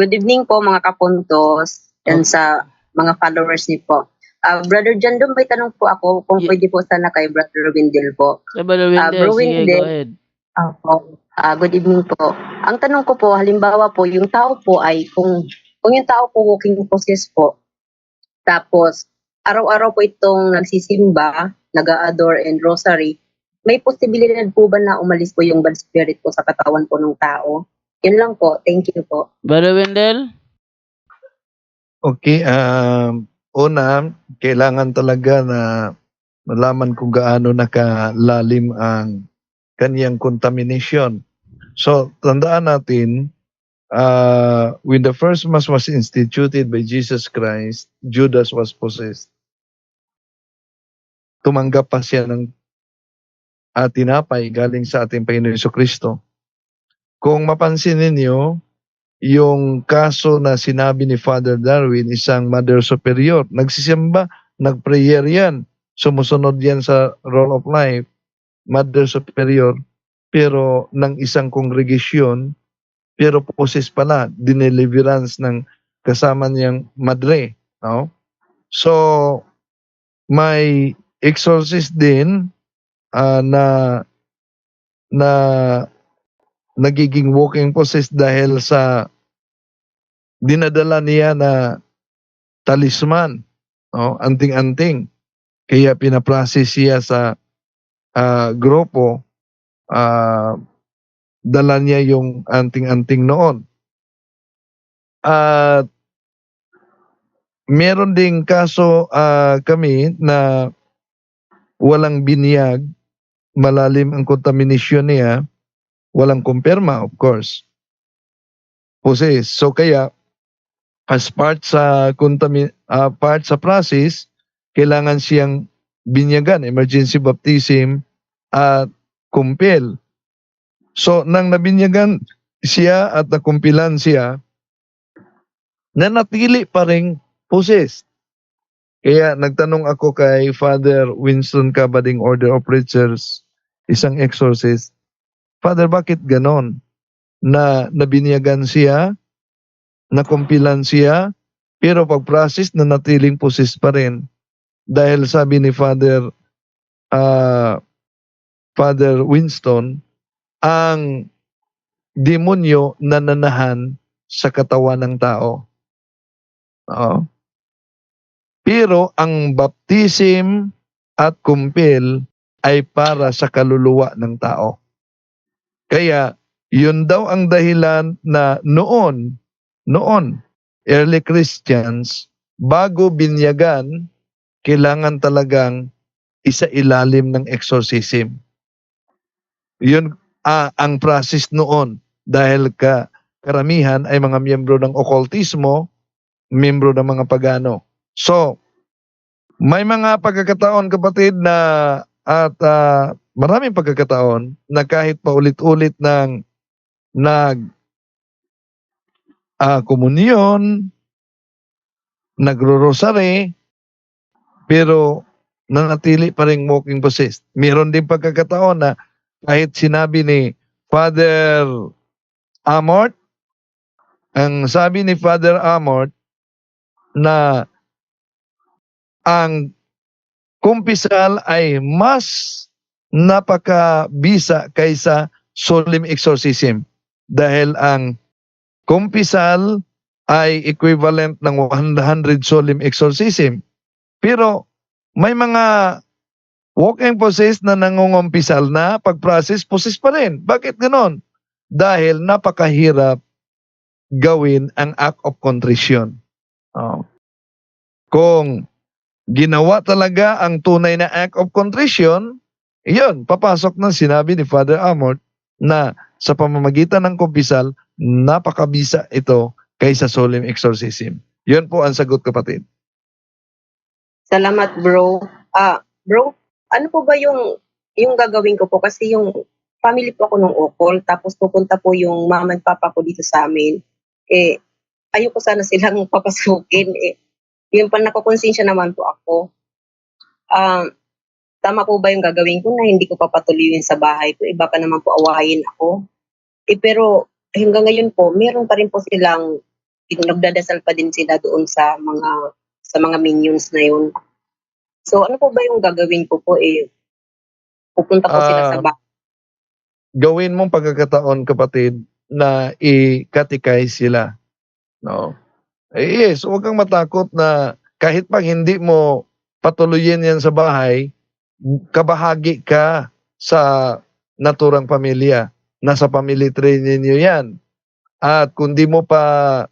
Good evening po mga kapuntos and sa mga followers niyo po. Ah, Brother John, doon may tanong po ako kung Ye- pwede po sana kay Brother Windel po. Sa Brother Ah, Windel, Bro sige, go ahead. Ako. Ah, good evening po. Ang tanong ko po, halimbawa po, yung tao po ay kung kung yung tao po walking process po, tapos araw-araw po itong nagsisimba, nag-adore and rosary, may posibilidad po ba na umalis po yung bad spirit po sa katawan po ng tao? Yun lang po. Thank you po. Brother Windel? Okay, um, una, kailangan talaga na malaman kung gaano nakalalim ang kaniyang contamination. So, tandaan natin, uh, when the first mass was instituted by Jesus Christ, Judas was possessed. Tumanggap pa siya ng uh, tinapay galing sa ating Panginoon Yeso Kristo. Kung mapansin ninyo, yung kaso na sinabi ni Father Darwin, isang mother superior, nagsisimba, nagprayer yan, sumusunod yan sa role of life, mother superior, pero ng isang kongregasyon, pero poses pala, dineliverance ng kasama niyang madre. No? So, may exorcist din ah, na na nagiging walking possessed dahil sa dinadala niya na talisman, no? anting-anting. Kaya pinaprocess siya sa ah, grupo, ah, dala niya yung anting-anting noon. At meron ding kaso ah, kami na walang binyag, malalim ang contamination niya, walang kumpirma, of course. Possess. So kaya, as part sa contami- ah, part sa process, kailangan siyang binyagan, emergency baptism, at kumpil. So, nang nabinyagan siya at nakumpilan siya, nanatili pa rin possessed. Kaya nagtanong ako kay Father Winston Cabading Order of Preachers, isang exorcist, Father, bakit ganon? Na nabinyagan siya, nakumpilan siya, pero pag-process na natiling possessed pa rin. Dahil sabi ni Father ah, Father Winston, ang demonyo nananahan sa katawan ng tao. Oo. Pero ang baptism at kumpil ay para sa kaluluwa ng tao. Kaya, yun daw ang dahilan na noon, noon, early Christians, bago binyagan, kailangan talagang isa ilalim ng exorcism. Yun ah, ang process noon dahil ka karamihan ay mga miyembro ng okultismo, miyembro ng mga pagano. So, may mga pagkakataon kapatid na at ah, maraming pagkakataon na kahit paulit-ulit ng nag ah, komunyon, nagro-rosary, pero nanatili pa rin walking possessed. Meron din pagkakataon na kahit sinabi ni Father Amort, ang sabi ni Father Amort na ang kumpisal ay mas napakabisa kaysa solemn exorcism dahil ang kumpisal ay equivalent ng 100 solemn exorcism. Pero may mga walking possessed na nangungumpisal na pag-process, possess pa rin. Bakit ganon? Dahil napakahirap gawin ang act of contrition. Oh. Kung ginawa talaga ang tunay na act of contrition, iyon, papasok na sinabi ni Father Amort na sa pamamagitan ng kumpisal, napakabisa ito kaysa solemn exorcism. Yun po ang sagot kapatid. Salamat, bro. Ah, bro, ano po ba yung yung gagawin ko po kasi yung family po ako nung Okol tapos pupunta po yung mama at papa ko dito sa amin. Eh ayoko sana silang papasukin eh. Yun pa nakokonsensya naman po ako. Um, tama po ba yung gagawin ko na hindi ko papatuloyin sa bahay ko? Iba pa naman po awayin ako. Eh pero hanggang ngayon po, meron pa rin po silang nagdadasal pa din sila doon sa mga sa mga minions na yun. So ano po ba yung gagawin ko po eh? Pupunta po sila Ah, sa bahay. Gawin mong pagkakataon kapatid na i-catechize sila. No? Eh, yes, huwag kang matakot na kahit pag hindi mo patuloyin yan sa bahay, kabahagi ka sa naturang pamilya. Nasa family tree ninyo yan. At kung di mo pa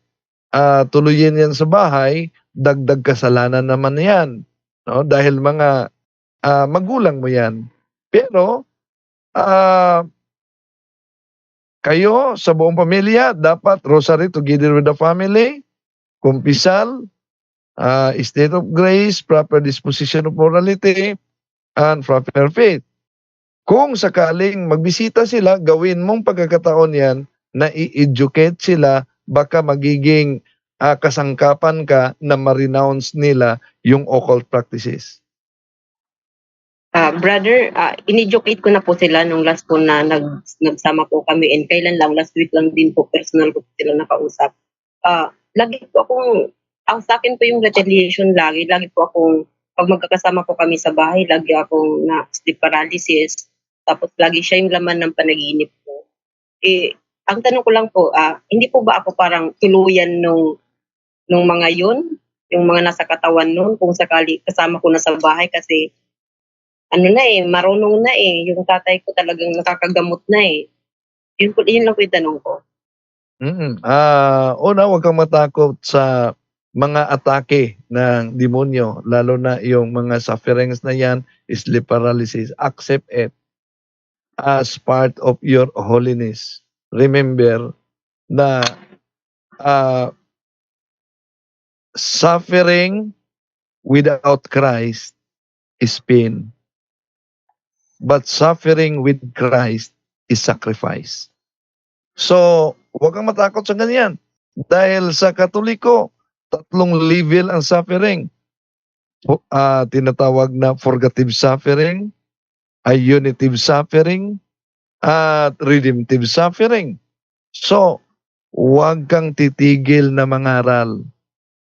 ah, tuloyin yan sa bahay, dagdag kasalanan naman yan. No? Dahil mga ah, magulang mo yan. Pero, ah, kayo sa buong pamilya, dapat rosary together with the family, kumpisal, ah, state of grace, proper disposition of morality, and proper faith. Kung sakaling magbisita sila, gawin mong pagkakataon yan na i-educate sila, baka magiging ah, kasangkapan ka na ma-renounce nila yung occult practices. Ah, brother, ah, in-educate ko na po sila nung last po na nag, nagsama po kami and kailan lang, last week lang din po personal ko po sila nakausap. Ah, lagi po akong, ang sa akin po yung retaliation lagi, lagi po akong, pag magkakasama po kami sa bahay, lagi akong na sleep paralysis, tapos lagi siya yung laman ng panaginip ko. Eh, ang tanong ko lang po, ah, hindi po ba ako parang tuluyan nung, nung mga yun, yung mga nasa katawan nun, kung sakali kasama ko na sa bahay kasi ano na eh, marunong na eh. Yung tatay ko talagang nakakagamot na eh. Yun, po, yun lang po yung tanong ko. Mm. Ah, una, huwag kang matakot sa mga atake ng demonyo, lalo na yung mga sufferings na yan, sleep paralysis. Accept it as part of your holiness. Remember na ah, suffering without Christ is pain. But suffering with Christ is sacrifice. So, huwag kang matakot sa ganyan. Dahil sa Katoliko, tatlong level ang suffering. Ah, tinatawag na purgative suffering, a unitive suffering, at redemptive suffering. So, huwag kang titigil na mangaral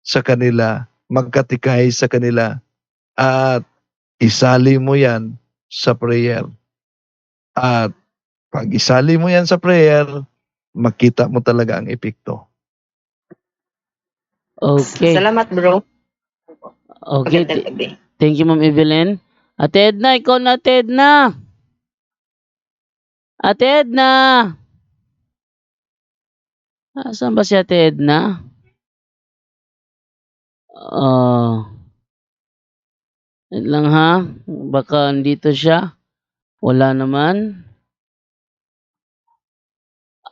sa kanila, magkatikay sa kanila, at isali mo yan sa prayer. At pag isali mo yan sa prayer, makita mo talaga ang epekto. Okay. Salamat bro. Okay. Magandang th- gabi. Thank you, Ma'am Evelyn. Ate Edna, ikaw na, Ate Edna. Ate Edna. Asan ba si Ate Edna? Oh. Wait lang ha. Baka andito siya. Wala naman.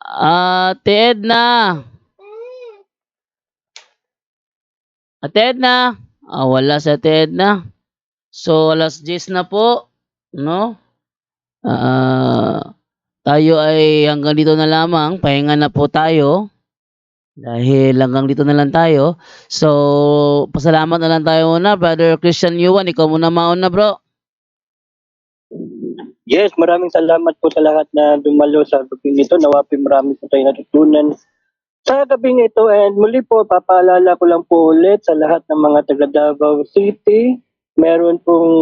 Ate Edna. Ate Edna. Ah, wala si Ate Edna. So, alas 10 na po, no? Ah, tayo ay hanggang dito na lamang. Pahinga na po tayo. Dahil hanggang dito na lang tayo. So, pasalamat na lang tayo muna. Brother Christian Yuan, ikaw muna mauna bro. Yes, maraming salamat po sa lahat na dumalo sa gabing ito. Nawapi marami tayo natutunan sa gabing ito. And muli po, papaalala ko lang po ulit sa lahat ng mga taga Davao City. Meron pong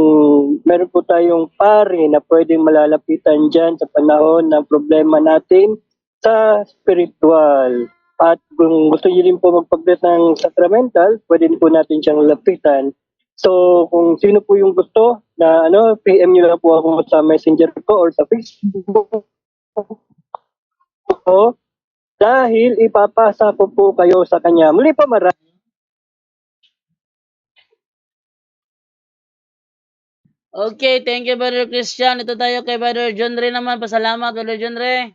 meron po tayong pari na pwedeng malalapitan dyan sa panahon ng problema natin sa spiritual. At kung gusto niyo rin po magpagdat ng sacramental, pwede po natin siyang lapitan. So, kung sino po yung gusto na ano, PM nyo lang po ako sa messenger ko or sa Facebook ko dahil ipapasa po po kayo sa kanya. Muli po marami. Okay, thank you Brother Christian. Ito tayo kay Brother John Ray naman. Pasalamat Brother John Ray.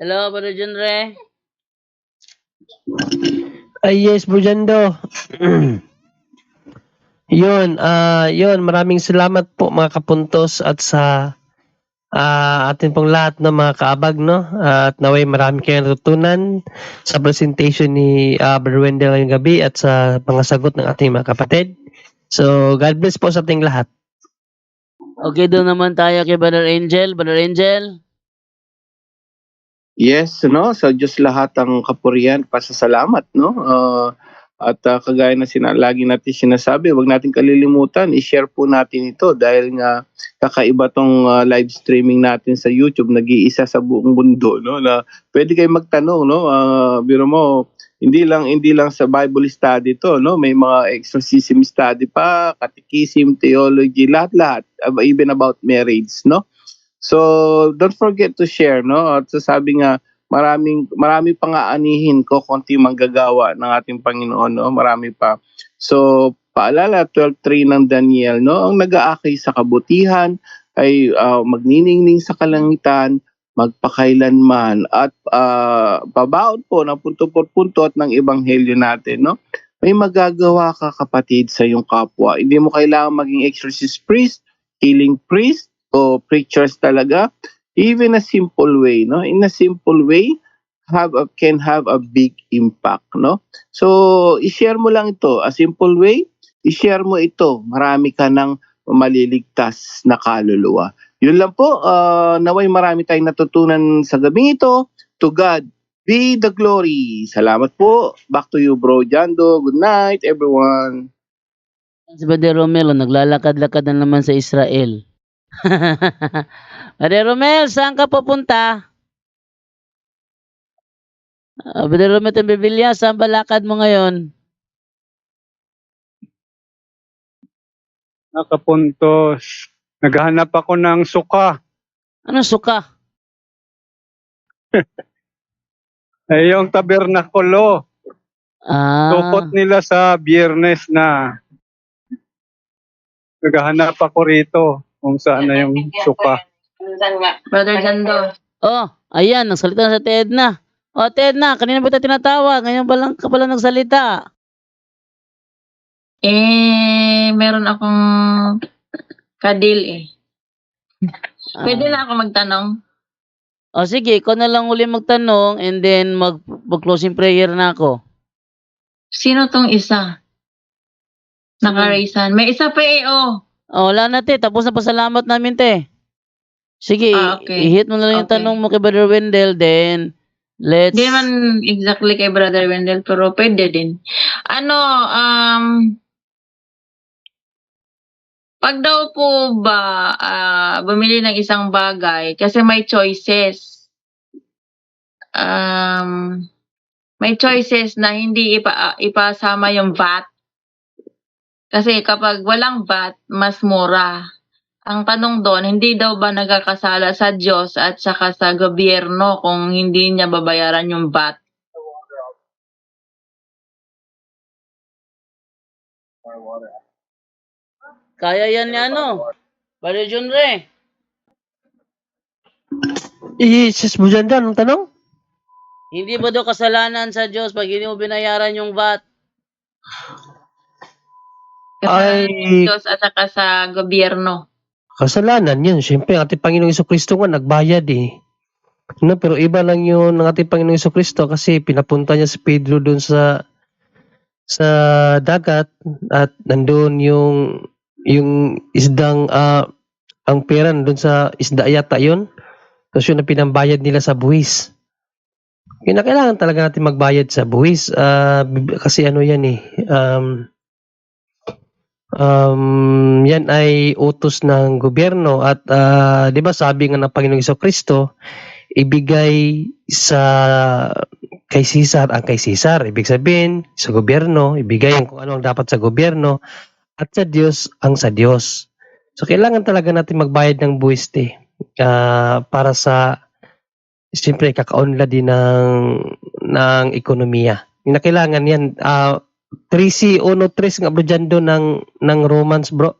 Hello, Brother John Ray. Ay, yes, Bro Jando. yun, ah yun, maraming salamat po mga kapuntos at sa ah atin pong lahat ng mga kaabag, no? at naway marami kayong natutunan sa presentation ni uh, Brother Wendell ngayong gabi at sa mga sagot ng ating mga kapatid. So, God bless po sa ating lahat. Okay, doon naman tayo kay Brother Angel. Brother Angel. Yes, no? Sa Diyos lahat ang kapurihan, pasasalamat, no? Ah, at ah, kagaya na sina, lagi natin sinasabi, wag natin kalilimutan, i-share po natin ito dahil nga kakaiba tong ah, live streaming natin sa YouTube, nag-iisa sa buong mundo, no? Na pwede kayo magtanong, no? Ah, biro mo, hindi lang hindi lang sa Bible study to, no? May mga exorcism study pa, catechism, theology, lahat-lahat, ah, even about marriage, no? So, don't forget to share, no? At sasabi nga, maraming marami pa nga anihin ko konti manggagawa ng ating Panginoon, no? Marami pa. So, paalala 12:3 ng Daniel, no? Ang nag-aakay sa kabutihan ay ah, magniningning sa kalangitan magpakailanman at ah, babaon po ng punto por punto at ng ebanghelyo natin, no? May magagawa ka kapatid sa iyong kapwa. Hindi mo kailangan maging exorcist priest, healing priest, o preachers talaga even a simple way no? In a simple way have a, can have a big impact no? So i-share mo lang ito. A simple way i-share mo ito. Marami ka ng maliligtas na kaluluwa. Yun lang po. Ah, naway marami tayong natutunan sa gabing ito to God be the glory. Salamat po. Back to you bro. Jando good night everyone. Si Brother Romelo, naglalakad-lakad na naman sa Israel. Brother Romel, saan ka pupunta? Uh, Brother Romel Tembevilla, saan ba lakad mo ngayon? nakapuntos. Naghahanap ako ng suka. Ano suka? Eh, yung tabernakulo. Ah, Tukot nila sa biyernes na. Naghahanap ako rito kung saan na yung suka. Brother Jando. oh, ayan, nagsalita na sa Ted na. Oh, Ted na, kanina ba tayo tinatawag? Ngayon ba lang ka pala nagsalita? Eh, meron akong kadil eh. Pwede Ah. na ako magtanong? Oh, sige, ikaw na lang uli magtanong and then mag, mag-closing prayer na ako. Sino tong isa? Nakaraisan. May isa pa eh, oh. Oh, wala na, te. Tapos na pasalamat namin, te. Sige, Ah, okay. i-hit mo na lang yung Okay. tanong mo kay Brother Wendell, then let's... Hindi naman exactly kay Brother Wendell, pero pwede din. Ano, um, pag daw po ba ah, bumili ng isang bagay, kasi may choices. Um, may choices na hindi ipa, ipasama yung VAT. Kasi kapag walang VAT, mas mura. Ang tanong doon, hindi daw ba nagkakasala sa Diyos at saka sa gobyerno kung hindi niya babayaran yung VAT? Kaya yan ni ano? John Ray. I-sis mo dyan dyan, ang tanong? Hindi ba daw kasalanan sa Diyos pag hindi mo binayaran yung VAT? Kasalanan Ay- ng Diyos at saka sa gobyerno. Kasalanan yun. Siyempre, ang ating Panginoong Kristo nga nagbayad eh. No, pero iba lang yun ng ating Panginoong Kristo kasi pinapunta niya si Pedro doon sa sa dagat at nandun yung yung isdang ah, ang pera doon sa isda yata yun. Tapos yun ang pinambayad nila sa buwis. Kinakailangan talaga natin magbayad sa buwis bib- kasi ano yan eh. Um, um, yan ay utos ng gobyerno at ah, 'di ba sabi nga ng Panginoong Kristo ibigay sa kay Caesar ang kay Caesar. Ibig sabihin sa gobyerno ibigay ang kung ano ang dapat sa gobyerno at sa Diyos ang sa Diyos. So kailangan talaga natin magbayad ng buwis eh, ah, para sa siyempre kakaunlad din ng ng ekonomiya. Na kailangan yan ah 3C 1.3 nga bro doon ng, ng Romans bro.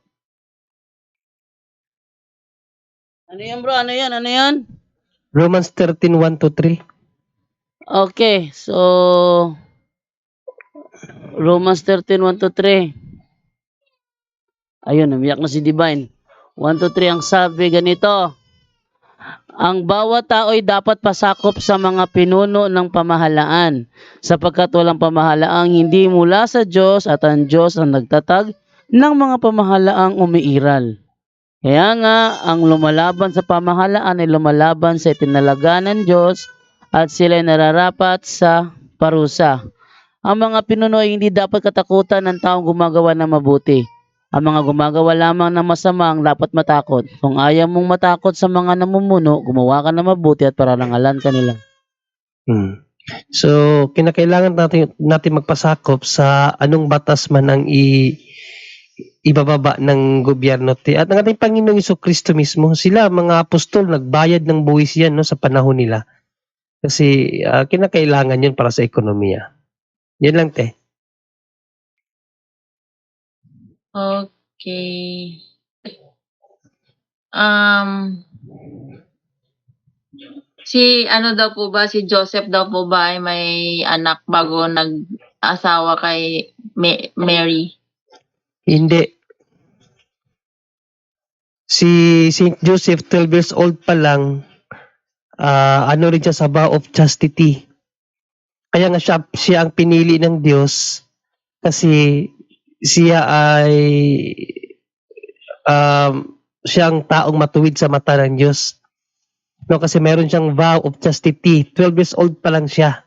Ano yan bro? Ano yan? Ano yan? Romans 13, 1 to 3. Okay, so... Romans 13, 1 to 3. Ayun, namiyak na si Divine. 1 to 3 ang sabi ganito. Ang bawat tao'y dapat pasakop sa mga pinuno ng pamahalaan sapagkat walang pamahalaang hindi mula sa Diyos at ang Diyos ang nagtatag ng mga pamahalaang umiiral. Kaya nga, ang lumalaban sa pamahalaan ay lumalaban sa itinalaga ng Diyos at sila nararapat sa parusa. Ang mga pinuno ay hindi dapat katakutan ng taong gumagawa ng mabuti. Ang mga gumagawa lamang ng masama ang dapat matakot. Kung ayaw mong matakot sa mga namumuno, gumawa ka ng mabuti at pararangalan ka nila. Hmm. So, kinakailangan natin natin magpasakop sa anong batas man ang i ibababa ng gobyerno at ang ating Panginoong Iso Kristo mismo sila mga apostol nagbayad ng buwis yan no sa panahon nila kasi ah, kinakailangan yun para sa ekonomiya yan lang te Okay. Um, si ano daw po ba, si Joseph daw po ba ay may anak bago nag-asawa kay Ma- Mary? Hindi. Si St. Joseph, 12 years old pa lang, ah, ano rin siya sa vow of chastity. Kaya nga siya, siya ang pinili ng Diyos kasi siya ay um, siya ang taong matuwid sa mata ng Diyos. No, kasi meron siyang vow of chastity. 12 years old pa lang siya.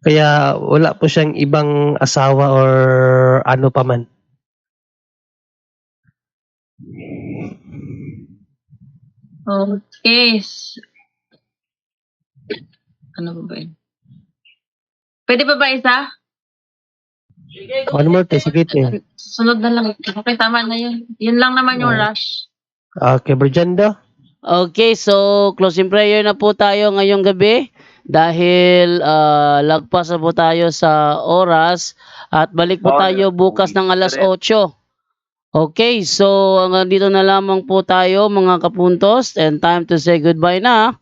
Kaya wala po siyang ibang asawa or ano pa man. Okay. Ano ba ba yun? Pwede pa ba isa? One more, te. Sige, te. Sunod na lang. Okay, tama na yun. Yun lang naman yung Oh. rush. Okay, Berjando. Okay, so closing prayer na po tayo ngayong gabi dahil ah, lagpas na po tayo sa oras at balik po tayo bukas ng alas 8. Okay, so hanggang dito na lamang po tayo mga kapuntos and time to say goodbye na.